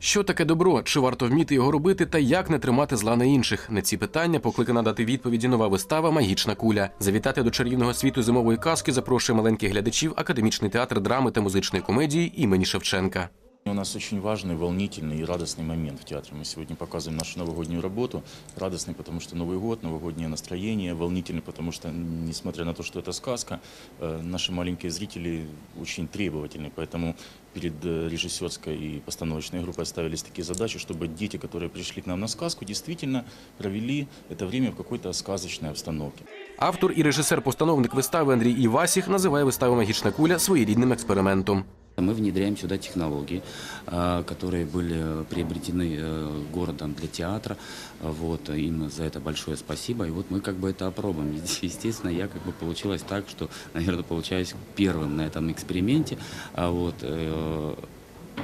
Що таке добро? Чи варто вміти його робити, та як не тримати зла на інших? На ці питання покликана дати відповіді нова вистава Магічна куля. Завітати до чарівного світу зимової казки запрошує маленьких глядачів академічний театр драми та музичної комедії імені Шевченка. У нас очень важный, волнительный и радостный момент в театре. Мы сегодня показываем нашу новогоднюю работу. Радостный, потому что Новый год, новогоднее настроение. Волнительный, потому что, несмотря на то, что это сказка, э, наши маленькие зрители очень требовательны. Поэтому перед э, режиссерской и постановочной группой ставились такие задачи, чтобы дети, которые пришли к нам на сказку, действительно провели это время в какой-то сказочной обстановке. Автор і режисер-постановник вистави Андрій Івасіх називає виставу Магічна куля своєрідним експериментом. Мы внедряем сюда технологии, а, которые были приобретены э, городом для театра. Вот, им за это большое спасибо. И вот мы как бы это опробуем. Естественно, я как бы получилось так, что, наверное, получаюсь первым на этом эксперименте. А Вот, э,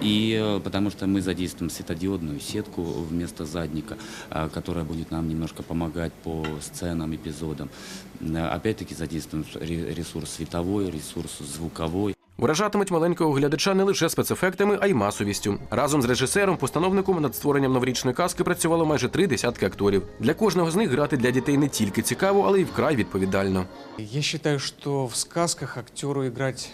и э, потому что мы задействуем светодиодную сетку вместо задника, а, которая будет нам немножко помогать по сценам, эпизодам. Опять-таки задействуем ре- ресурс световой, ресурс звуковой. Вражатимуть маленького глядача не лише спецефектами, а й масовістю. Разом з режисером, постановником над створенням новорічної казки працювало майже три десятки акторів. Для кожного з них грати для дітей не тільки цікаво, але й вкрай відповідально. Я считаю, что в сказках актеру играть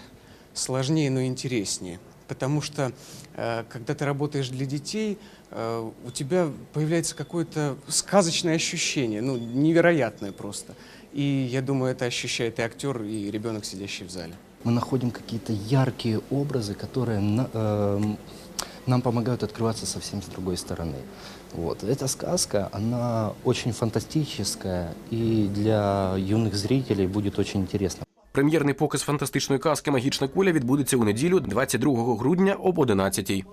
сложнее, но интереснее. Потому что, э, когда ты работаешь для детей, э, у тебя появляется какое-то сказочное ощущение, ну, невероятное просто. И я думаю, это ощущает и актер, и ребенок, сидящий в зале. Мы находим какие-то яркие образы, которые на- эм, нам помогают открываться совсем с другой стороны. Вот. Эта сказка, она очень фантастическая и для юных зрителей будет очень интересна. Прем'єрний показ фантастичної казки Магічна куля відбудеться у неділю, 22 грудня об 11